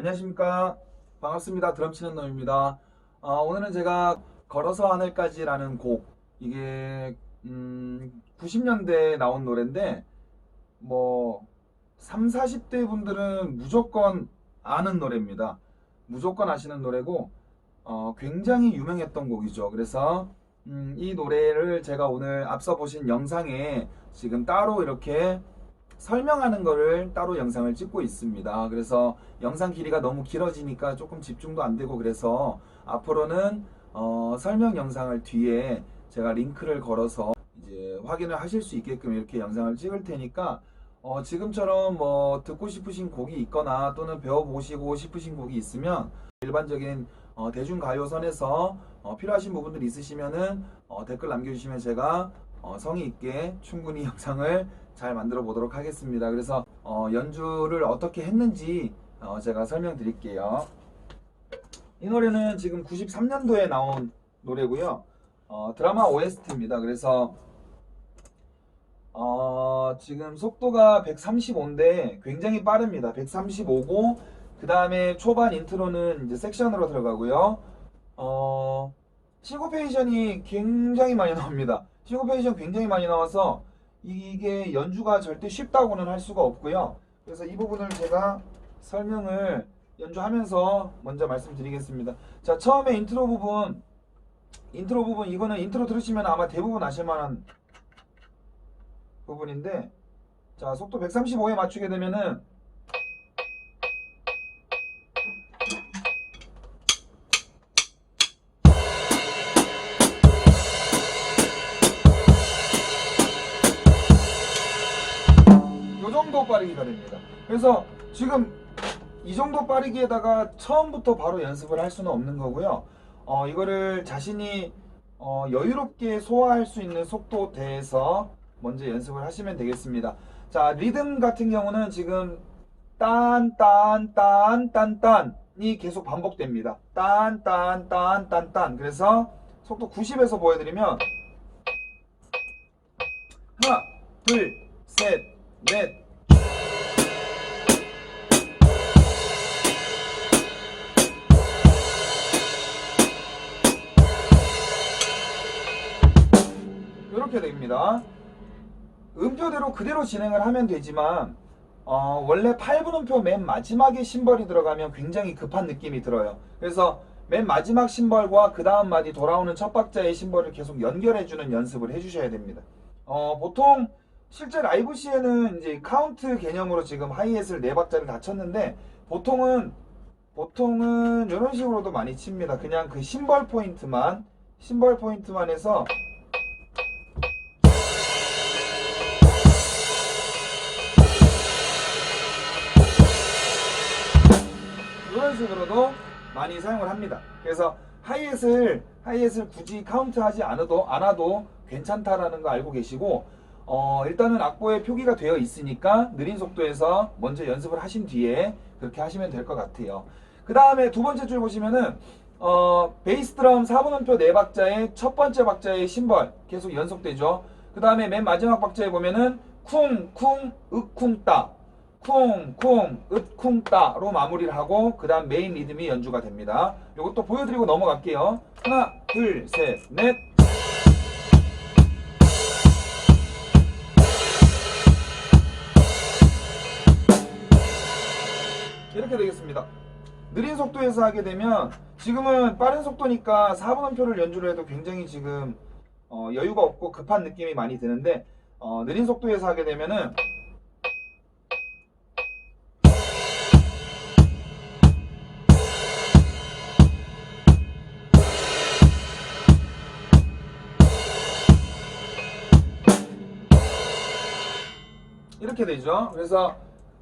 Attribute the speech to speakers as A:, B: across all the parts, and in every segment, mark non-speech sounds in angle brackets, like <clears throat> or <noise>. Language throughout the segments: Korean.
A: 안녕하십니까. 반갑습니다. 드럼 치는 놈입니다. 어, 오늘은 제가 걸어서 하늘까지라는 곡 이게 음, 90년대에 나온 노래인데 뭐 3, 40대 분들은 무조건 아는 노래입니다. 무조건 아시는 노래고 어, 굉장히 유명했던 곡이죠. 그래서 음, 이 노래를 제가 오늘 앞서 보신 영상에 지금 따로 이렇게 설명하는 거를 따로 영상을 찍고 있습니다. 그래서 영상 길이가 너무 길어지니까 조금 집중도 안 되고 그래서 앞으로는 어, 설명 영상을 뒤에 제가 링크를 걸어서 이제 확인을 하실 수 있게끔 이렇게 영상을 찍을 테니까 어, 지금처럼 뭐 듣고 싶으신 곡이 있거나 또는 배워보시고 싶으신 곡이 있으면 일반적인 어, 대중가요 선에서 어, 필요하신 부분들 있으시면은 어, 댓글 남겨주시면 제가 어, 성의 있게 충분히 <laughs> 영상을 잘 만들어 보도록 하겠습니다. 그래서 어, 연주를 어떻게 했는지 어, 제가 설명드릴게요. 이 노래는 지금 93년도에 나온 노래고요. 어, 드라마 OST입니다. 그래서 어, 지금 속도가 135인데 굉장히 빠릅니다. 135고 그 다음에 초반 인트로는 이제 섹션으로 들어가고요. 어, 시고페이션이 굉장히 많이 나옵니다. 시고페이션 굉장히 많이 나와서 이게 연주가 절대 쉽다고는 할 수가 없고요. 그래서 이 부분을 제가 설명을 연주하면서 먼저 말씀드리겠습니다. 자, 처음에 인트로 부분, 인트로 부분, 이거는 인트로 들으시면 아마 대부분 아실 만한 부분인데, 자, 속도 135에 맞추게 되면은, 빠르기가 됩니다. 그래서 지금 이 정도 빠르기에다가 처음부터 바로 연습을 할 수는 없는 거고요. 어, 이거를 자신이 어, 여유롭게 소화할 수 있는 속도대에서 먼저 연습을 하시면 되겠습니다. 자, 리듬 같은 경우는 지금 딴, 딴, 딴, 딴, 딴이 계속 반복됩니다. 딴, 딴, 딴, 딴, 딴. 그래서 속도 90에서 보여드리면 하나, 둘, 셋, 넷, 이렇게 됩니다. 음표대로 그대로 진행을 하면 되지만 어, 원래 8분 음표 맨 마지막에 심벌이 들어가면 굉장히 급한 느낌이 들어요. 그래서 맨 마지막 심벌과 그 다음 마디 돌아오는 첫 박자의 심벌을 계속 연결해주는 연습을 해주셔야 됩니다. 어, 보통 실제 라이브 시에는 이제 카운트 개념으로 지금 하이햇을 네 박자를 다 쳤는데 보통은 보통은 이런 식으로도 많이 칩니다. 그냥 그 심벌 포인트만 심벌 포인트만 해서 식으로도 많이 사용을 합니다. 그래서 하이햇을 하이햇을 굳이 카운트하지 않아도 않아도 괜찮다라는 거 알고 계시고 어, 일단은 악보에 표기가 되어 있으니까 느린 속도에서 먼저 연습을 하신 뒤에 그렇게 하시면 될 것 같아요. 그 다음에 두 번째 줄 보시면은 어, 베이스 드럼 4분 음표 4박자의 첫 번째 박자의 심벌 계속 연속되죠. 그 다음에 맨 마지막 박자에 보면은 쿵, 쿵, 윽, 쿵, 따. 쿵, 쿵, 윽, 쿵, 따로 마무리를 하고 그 다음 메인 리듬이 연주가 됩니다. 이것도 보여드리고 넘어갈게요. 하나, 둘, 셋, 넷. 이렇게 되겠습니다. 느린 속도에서 하게 되면 지금은 빠른 속도니까 4분음표를 연주를 해도 굉장히 지금 어, 여유가 없고 급한 느낌이 많이 드는데 어, 느린 속도에서 하게 되면은 되죠. 그래서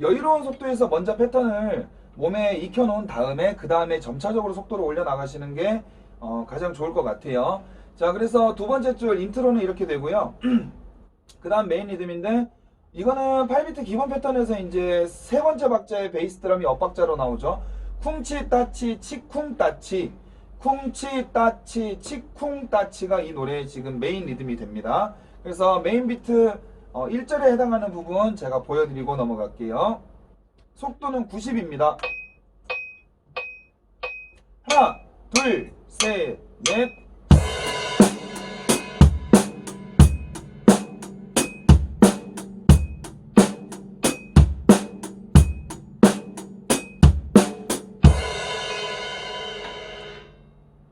A: 여유로운 속도에서 먼저 패턴을 몸에 익혀놓은 다음에 그 다음에 점차적으로 속도를 올려 나가시는 게 어, 가장 좋을 것 같아요. 자, 그래서 두 번째 줄 인트로는 이렇게 되고요. <clears throat> 그 다음 메인 리듬인데 이거는 8비트 기본 패턴에서 이제 세 번째 박자의 베이스 드럼이 엇박자로 나오죠. 쿵치 따치 치쿵 따치 쿵치 따치 치쿵 따치가 이 노래의 지금 메인 리듬이 됩니다. 그래서 메인 비트 어, 1절에 해당하는 부분 제가 보여드리고 넘어갈게요. 속도는 90입니다. 하나, 둘, 셋, 넷.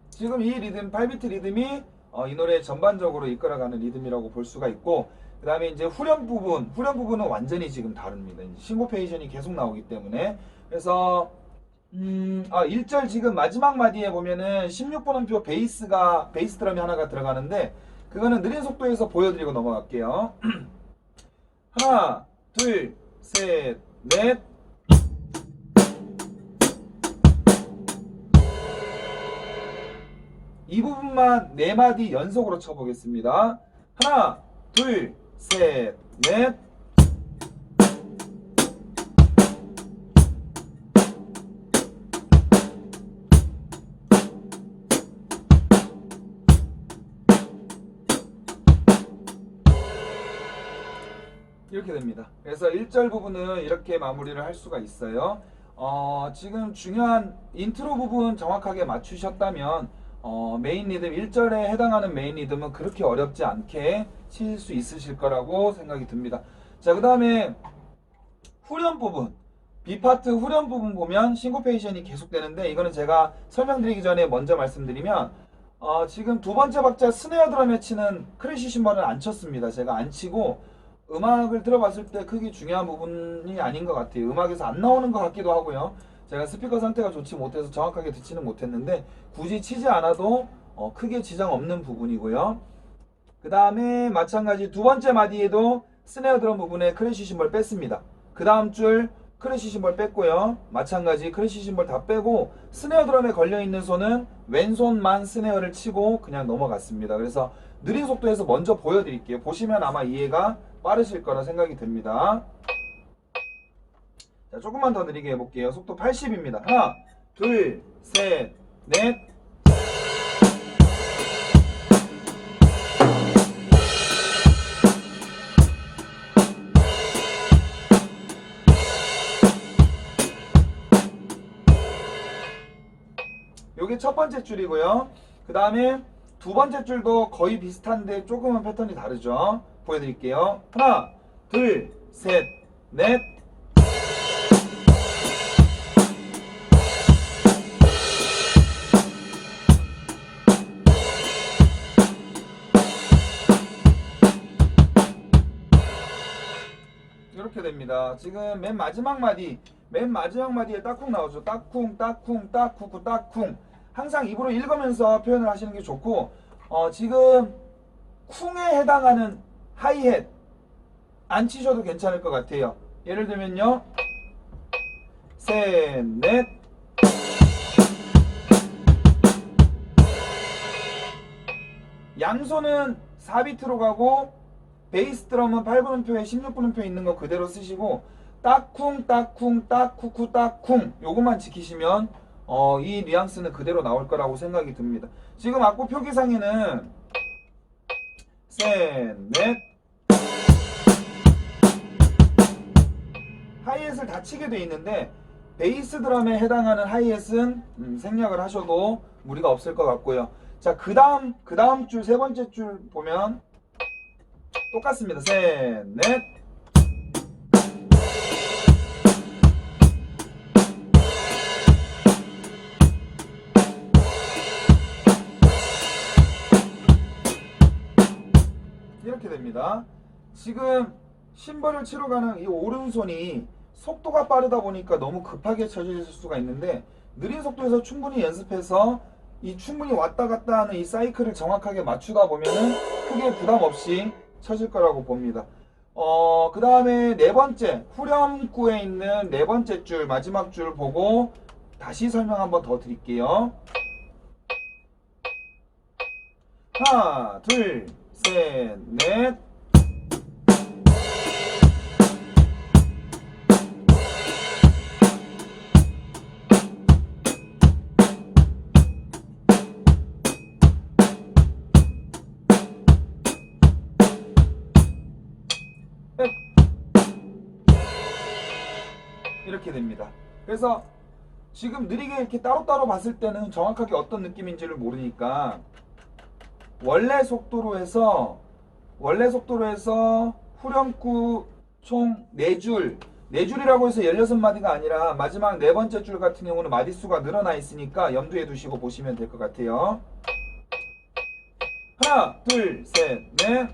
A: 지금 이 리듬, 8비트 리듬이 어, 이 노래 전반적으로 이끌어가는 리듬이라고 볼 수가 있고, 그 다음에 이제 후렴 부분, 후렴 부분은 완전히 지금 다릅니다. 싱고페이션이 계속 나오기 때문에. 그래서, 음, 아, 1절 지금 마지막 마디에 보면은 16번음표 베이스가, 베이스 드럼이 하나가 들어가는데, 그거는 느린 속도에서 보여드리고 넘어갈게요. <clears throat> 하나, 둘, 셋, 넷. 이 부분만 네 마디 연속으로 쳐보겠습니다. 하나, 둘, 셋, 넷. 이렇게 됩니다. 그래서 1절 부분은 이렇게 마무리를 할 수가 있어요. 어, 지금 중요한 인트로 부분 정확하게 맞추셨다면 어, 메인 리듬 1절에 해당하는 메인 리듬은 그렇게 어렵지 않게 칠 수 있으실 거라고 생각이 듭니다. 자, 그 다음에 후렴 부분. B파트 후렴 부분 보면 싱고페이션이 계속되는데 이거는 제가 설명드리기 전에 먼저 말씀드리면 어, 지금 두 번째 박자 스네어 드럼에 치는 크래시 심벌은 안 쳤습니다. 제가 안 치고 음악을 들어봤을 때 크게 중요한 부분이 아닌 것 같아요. 음악에서 안 나오는 것 같기도 하고요. 제가 스피커 상태가 좋지 못해서 정확하게 듣지는 못했는데 굳이 치지 않아도 어, 크게 지장 없는 부분이고요. 그 다음에 마찬가지 두 번째 마디에도 스네어 드럼 부분에 크래시 심벌 뺐습니다. 그 다음 줄 크래시 심벌 뺐고요. 마찬가지 크래시 심벌 다 빼고 스네어 드럼에 걸려있는 손은 왼손만 스네어를 치고 그냥 넘어갔습니다. 그래서 느린 속도에서 먼저 보여드릴게요. 보시면 아마 이해가 빠르실 거라 생각이 듭니다. 자, 조금만 더 느리게 해볼게요. 속도 80입니다. 하나, 둘, 셋, 넷. 번째 줄이고요. 그 다음에 두 번째 줄도 거의 비슷한데 조금은 패턴이 다르죠. 보여드릴게요. 하나, 둘, 셋, 넷. 이렇게 됩니다. 지금 맨 마지막 마디, 맨 마지막 마디에 딱쿵 나오죠. 딱쿵, 딱쿵, 딱쿠쿠, 딱쿵. 항상 입으로 읽으면서 표현을 하시는 게 좋고, 어, 지금 쿵에 해당하는 하이햇 안 치셔도 괜찮을 것 같아요. 예를 들면요. 셋, 넷. 양손은 4비트로 가고 베이스 드럼은 8분음표에 16분음표 있는 거 그대로 쓰시고 딱쿵 딱쿵 딱쿠쿠 딱쿵 요것만 지키시면 어, 이 뉘앙스는 그대로 나올 거라고 생각이 듭니다. 지금 악보 표기상에는 셋, 넷 하이햇을 다 치게 돼 있는데 베이스 드럼에 해당하는 하이햇은 음, 생략을 하셔도 무리가 없을 것 같고요. 자, 그 다음, 그 다음 줄, 세 번째 줄 보면 똑같습니다. 셋, 넷. 됩니다. 지금 심벌을 치러 가는 이 오른손이 속도가 빠르다 보니까 너무 급하게 쳐질 수가 있는데 느린 속도에서 충분히 연습해서 이 충분히 왔다 갔다 하는 이 사이클을 정확하게 맞추다 보면은 크게 부담 없이 쳐질 거라고 봅니다. 어, 그 다음에 네 번째, 후렴구에 있는 네 번째 줄, 마지막 줄 보고 다시 설명 한번 더 드릴게요. 하나, 둘, 셋, 넷. 이렇게 됩니다. 그래서 지금 느리게 이렇게 따로따로 봤을 때는 정확하게 어떤 느낌인지를 모르니까 원래 속도로 해서 원래 속도로 해서 후렴구 총 4줄 4줄이라고 해서 16마디가 아니라 마지막 네 번째 줄 같은 경우는 마디수가 늘어나 있으니까 염두에 두시고 보시면 될 것 같아요. 하나, 둘, 셋, 넷.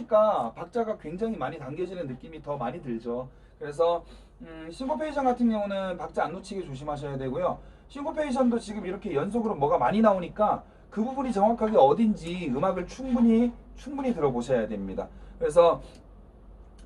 A: 빠르니까 박자가 굉장히 많이 당겨지는 느낌이 더 많이 들죠. 그래서 음, 싱코페이션 같은 경우는 박자 안 놓치게 조심하셔야 되고요. 싱코페이션도 지금 이렇게 연속으로 뭐가 많이 나오니까 그 부분이 정확하게 어딘지 음악을 충분히 충분히 들어보셔야 됩니다. 그래서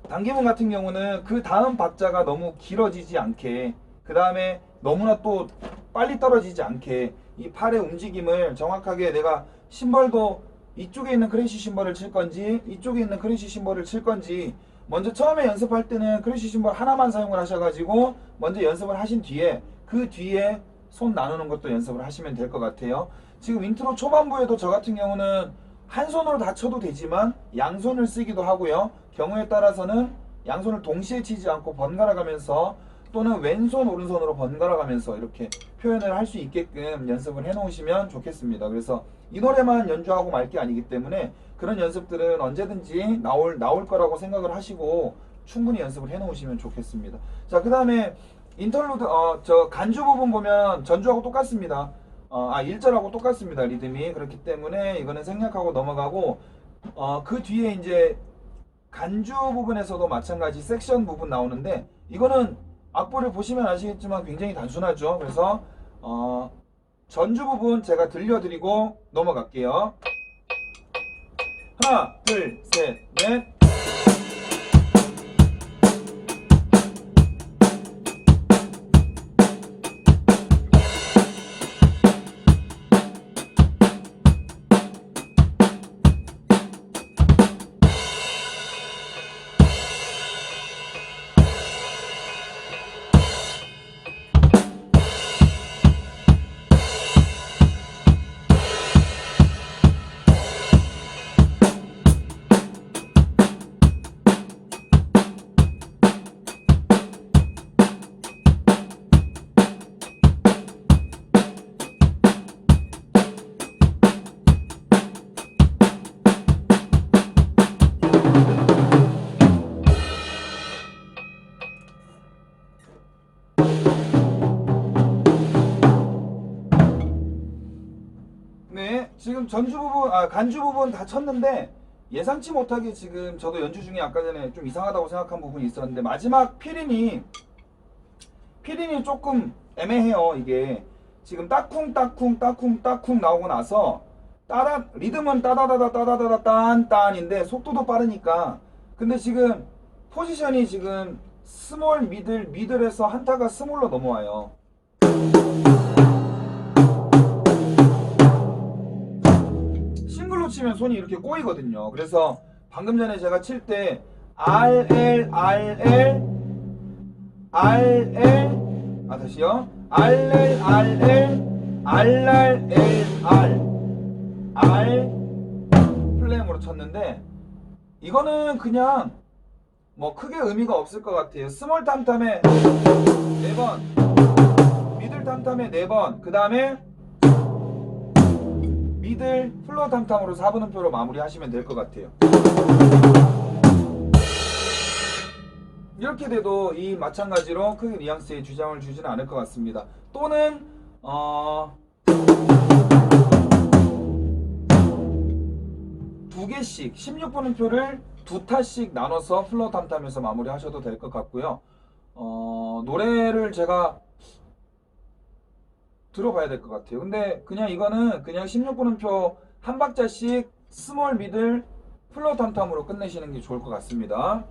A: 단기문 같은 경우는 그 다음 박자가 너무 길어지지 않게 그 다음에 너무나 또 빨리 떨어지지 않게 이 팔의 움직임을 정확하게 내가 심벌도 이쪽에 있는 크래쉬 심벌을 칠 건지 이쪽에 있는 크래쉬 심벌을 칠 건지 먼저 처음에 연습할 때는 크래쉬 심벌 하나만 사용을 하셔가지고 먼저 연습을 하신 뒤에 그 뒤에 손 나누는 것도 연습을 하시면 될 것 같아요. 지금 인트로 초반부에도 저 같은 경우는 한 손으로 다 쳐도 되지만 양손을 쓰기도 하고요. 경우에 따라서는 양손을 동시에 치지 않고 번갈아 가면서 또는 왼손 오른손으로 번갈아 가면서 이렇게 표현을 할 수 있게끔 연습을 해 놓으시면 좋겠습니다. 그래서 이 노래만 연주하고 말 게 아니기 때문에 그런 연습들은 언제든지 나올 나올 거라고 생각을 하시고 충분히 연습을 해 놓으시면 좋겠습니다. 자, 그다음에 인터루드 어 저 간주 부분 보면 전주하고 똑같습니다. 어, 아 1절하고 똑같습니다. 리듬이 그렇기 때문에 이거는 생략하고 넘어가고 어, 그 뒤에 이제 간주 부분에서도 마찬가지 섹션 부분 나오는데 이거는 악보를 보시면 아시겠지만 굉장히 단순하죠. 그래서 어, 전주 부분 제가 들려드리고 넘어갈게요. 하나, 둘, 셋, 넷. 전주 부분, 아, 간주 부분 다 쳤는데 예상치 못하게 지금 저도 연주 중에 아까 전에 좀 이상하다고 생각한 부분이 있었는데 마지막 피린이 피린이 조금 애매해요. 이게 지금 따쿵 따쿵 따쿵 따쿵 나오고 나서 따라 리듬은 따다다다 따다다다 딴 딴인데 속도도 빠르니까 근데 지금 포지션이 지금 스몰 미들 미들에서 한타가 스몰로 넘어와요. 싱글로 치면 손이 이렇게 꼬이거든요. 그래서 방금 전에 제가 칠 때 R L R L R L 아 다시요 R L R L R R L R R 플레임으로 쳤는데 이거는 그냥 뭐 크게 의미가 없을 것 같아요. 스몰 탐탐에 네 번, 미들 탐탐에 네 번, 그 다음에 미들 플로어 탐탐으로 4분음표로 마무리하시면 될 것 같아요. 이렇게 돼도 이 마찬가지로 크게 뉘앙스에 주장을 주지는 않을 것 같습니다. 또는 어, 두 개씩 16분음표를 두 타씩 나눠서 플로어 탐탐에서 마무리하셔도 될 것 같고요. 어, 노래를 제가 들어봐야 될 것 같아요. 근데 그냥 이거는 그냥 16분음표 한 박자씩 스몰 미들 플로 탐탐으로 끝내시는 게 좋을 것 같습니다.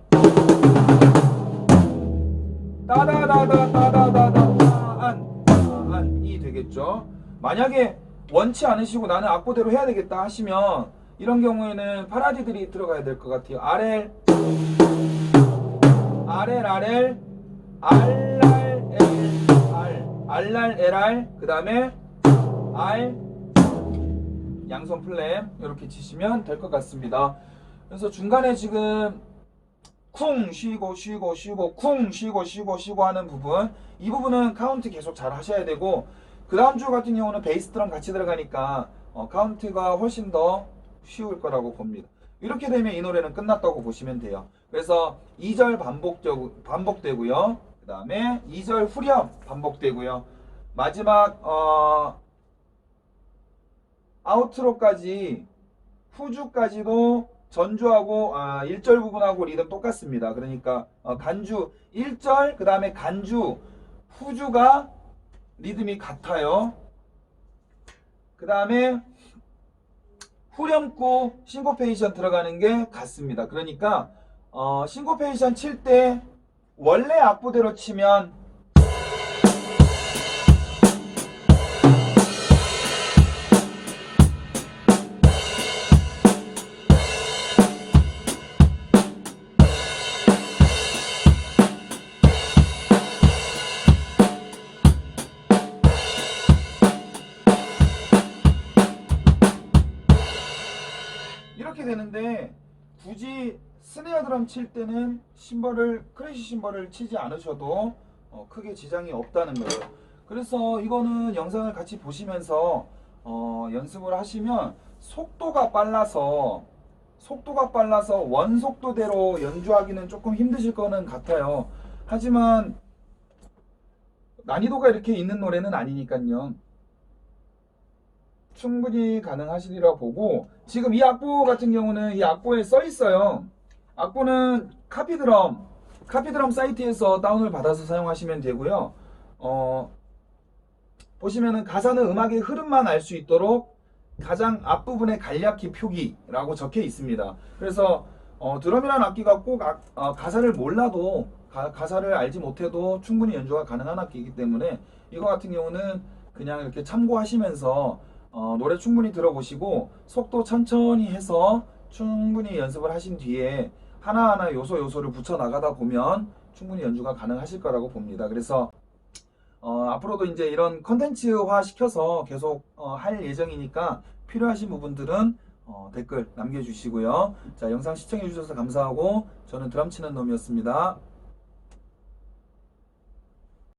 A: 따다다다다다다다 안 안이 되겠죠. 만약에 원치 않으시고 나는 악보대로 해야 되겠다 하시면 이런 경우에는 파라디들이 들어가야 될 것 같아요. RL RL RL RR R RR LR 그 다음에 R 양손 플랫 이렇게 치시면 될 것 같습니다. 그래서 중간에 지금 쿵 쉬고 쉬고 쉬고 쿵 쉬고 쉬고 쉬고 하는 부분 이 부분은 카운트 계속 잘 하셔야 되고 그 다음 주 같은 경우는 베이스 드럼 같이 들어가니까 어, 카운트가 훨씬 더 쉬울 거라고 봅니다. 이렇게 되면 이 노래는 끝났다고 보시면 돼요. 그래서 2절 반복적, 반복되고요. 그 다음에 2절 후렴 반복되고요. 마지막 어, 아우트로까지 후주까지도 전주하고 아, 1절 부분하고 리듬 똑같습니다. 그러니까 어, 간주 1절 그 다음에 간주 후주가 리듬이 같아요. 그 다음에 후렴구 싱코페이션 들어가는 게 같습니다. 그러니까 어, 싱코페이션 칠때 원래 악보대로 치면 스네어 드럼 칠 때는 심벌을 크래시 심벌을 치지 않으셔도 어, 크게 지장이 없다는 거예요. 그래서 이거는 영상을 같이 보시면서 어, 연습을 하시면 속도가 빨라서 속도가 빨라서 원속도대로 연주하기는 조금 힘드실 거는 같아요. 하지만 난이도가 이렇게 있는 노래는 아니니까요. 충분히 가능하시리라 보고 지금 이 악보 같은 경우는 이 악보에 써 있어요. 악보는 카피드럼 카피드럼 사이트에서 다운을 받아서 사용하시면 되고요. 어, 보시면은 가사는 음악의 흐름만 알 수 있도록 가장 앞부분에 간략히 표기라고 적혀 있습니다. 그래서 어, 드럼이라는 악기가 꼭 악- 어, 가사를 몰라도 가, 가사를 알지 못해도 충분히 연주가 가능한 악기이기 때문에 이거 같은 경우는 그냥 이렇게 참고하시면서 어, 노래 충분히 들어보시고 속도 천천히 해서 충분히 연습을 하신 뒤에 하나하나 요소 요소를 붙여 나가다 보면 충분히 연주가 가능하실 거라고 봅니다. 그래서 어, 앞으로도 이제 이런 컨텐츠화 시켜서 계속 어, 할 예정이니까 필요하신 부분들은 어, 댓글 남겨주시고요. 자, 영상 시청해 주셔서 감사하고 저는 드럼 치는 놈이었습니다.